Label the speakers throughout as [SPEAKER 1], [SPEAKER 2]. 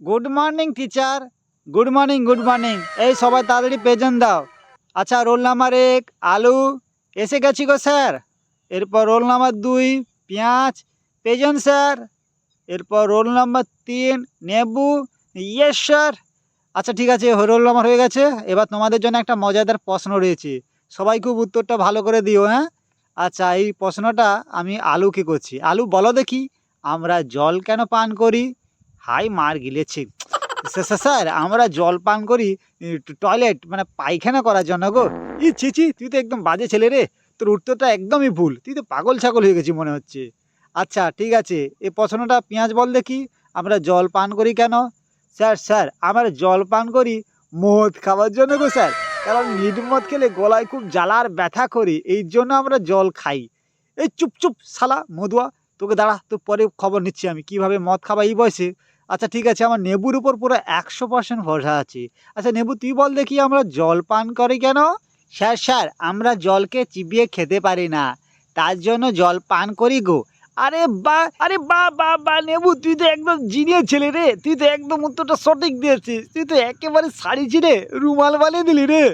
[SPEAKER 1] Good morning teacher good morning good morning এই সবাই তাড়াতাড়ি প্রেজেন্ট দাও। আচ্ছা রোল নাম্বার এক, আলু। এসে গেছি গো স্যার এরপর রোল নাম্বার দুই, পেঁয়াজ। প্রেজেন্ট স্যার এরপর রোল নাম্বার তিন, নেবু। ইয়েস স্যার আচ্ছা ঠিক আছে রোল নাম্বার হয়ে গেছে। এবার তোমাদের জন্য একটা মজাদার প্রশ্ন রয়েছে। সবাই খুব উত্তরটা ভালো করে দিও হ্যাঁ? আচ্ছা এই প্রশ্নটা আমি আলুকে করছি। আলু, বলো দেখি, আমরা জল কেন পান করি? হাই মার গিলেছে। স্যার, আমরা জল পান করি টয়লেট মানে পায়খানা করার জন্য গো। ই ছি ছি তুই তো একদম বাজে ছেলে রে। তোর উত্তরটা একদমই ভুল। তুই তো পাগল ছাগল হয়ে গেছি মনে হচ্ছে। আচ্ছা ঠিক আছে এ প্রশ্নটা পেঁয়াজ বল দেখি আমরা জল পান করি কেন? স্যার স্যার আমরা জল পান করি মদ খাওয়ার জন্য গো স্যার। কারণ নির্মদ খেলে গলায় খুব জ্বালার ব্যথা করি এই জন্য আমরা জল খাই। এই চুপ চুপ শালা মধুয়া তোকে দাঁড়া তো পরে খবর নিচ্ছি আমি। কীভাবে মদ খাবা এই বয়সে? আচ্ছা ঠিক আছে, আমার নেবুর উপর পুরো একশো পার্সেন্ট ভরসা আছে। আচ্ছা নেবু, তুই বল দেখি আমরা জল পান করি কেন? স্যার স্যার, আমরা জলকে চিবিয়ে খেতে পারি না। তার জন্য জল পান করি গো। আরে বা আরে বা বা বা, নেবু, তুই তো একদম জিনিয়ে ছেলে রে। তুই তো একদম উত্তরটা সঠিক দিয়েছিস। তুই তো একেবারে শাড়ি ছিঁড়ে রুমাল বানিয়ে দিলি রে।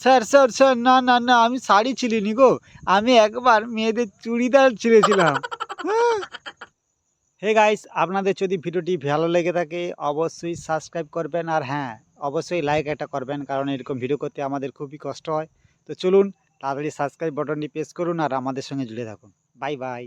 [SPEAKER 1] স্যার স্যার স্যার, না না না, আমি শাড়ি ছিলিনি গো। আমি একবার মেয়েদের চুড়িদার ছিঁড়েছিলাম। হে গাইস আপনাদের যদি ভিডিওটি ভালো লেগে থাকে, অবশ্যই সাবস্ক্রাইব করবেন আর হ্যাঁ অবশ্যই লাইক একটা করবেন কারণ এরকম ভিডিও করতে আমাদের খুবই কষ্ট হয়। তো চলুন, তাড়াতাড়ি সাবস্ক্রাইব বাটনটি প্রেস করুন আর আমাদের সঙ্গে জুড়ে থাকুন। Bye bye